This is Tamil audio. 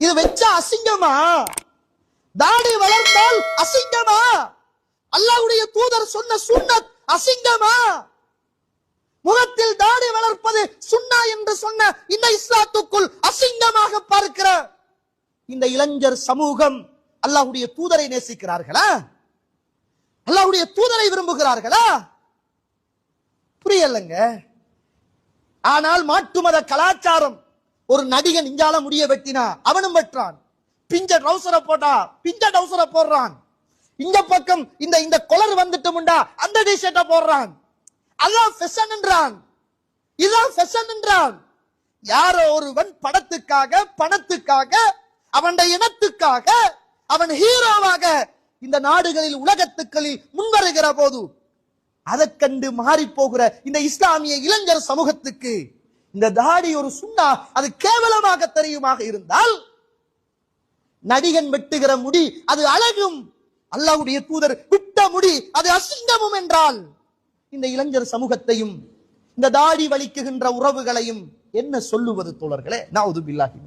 இது வச்சா அசிங்கமா? தாடி வளர்ந்தால் அசிங்கமா? அல்லாஹ்வுடைய தூதர் சொன்ன சுண்ணத் அசிங்கமா? முகத்தில் தாடி வளர்ப்பது சுண்ணா என்று சொன்ன இந்த இஸ்லாத்துக்குள் அசிங்கமாக பார்க்கிற இந்த இளைஞர் சமூகம் அல்லாஹ்வுடைய தூதரை நேசிக்கிறார்களா? அல்லாஹ்வுடைய தூதரை விரும்புகிறார்களா? புரியலங்க. ஆனால் மாட்டு மத கலாச்சாரம் ஒரு நடிகன் இஞ்சால முடிய வெட்டினா அவனும் வெட்டுறான். பிஞ்ச ட்ரௌசரை போட்டா பிஞ்ச ட்ரௌசரை போடுறான். இந்த பக்கம் இந்த இந்த கொலர் வந்துட்டு முண்டா அந்த டிஷர்ட்டை போடுறான். அதான் ஃபெஷன் என்றான். இதுதான் ஃபெஷன் என்றான். யாரோ ஒருவன் படத்துக்காக பணத்துக்காக அவன் இனத்துக்காக அவன் ஹீரோவாக இந்த நாடுகளில் உலகத்துக்களில் முன்வருகிற போது அதைக் கண்டு மாறி போகிற இந்த இஸ்லாமிய இளைஞர் சமூகத்துக்கு இந்த தாடி ஒரு சுண்ணா அது கேவலமாக தெரியுமாக இருந்தால் நடிகன் வெட்டுகிற முடி அது அழகும். அல்லாவுடைய தூதர் விட்ட முடி அது அசிங்கமும் என்றால் இந்த இளைஞர் சமூகத்தையும் இந்த தாடி வலிக்குகின்ற உறவுகளையும் என்ன சொல்லுவது தோழர்களே? நான் உதுபில்லாகி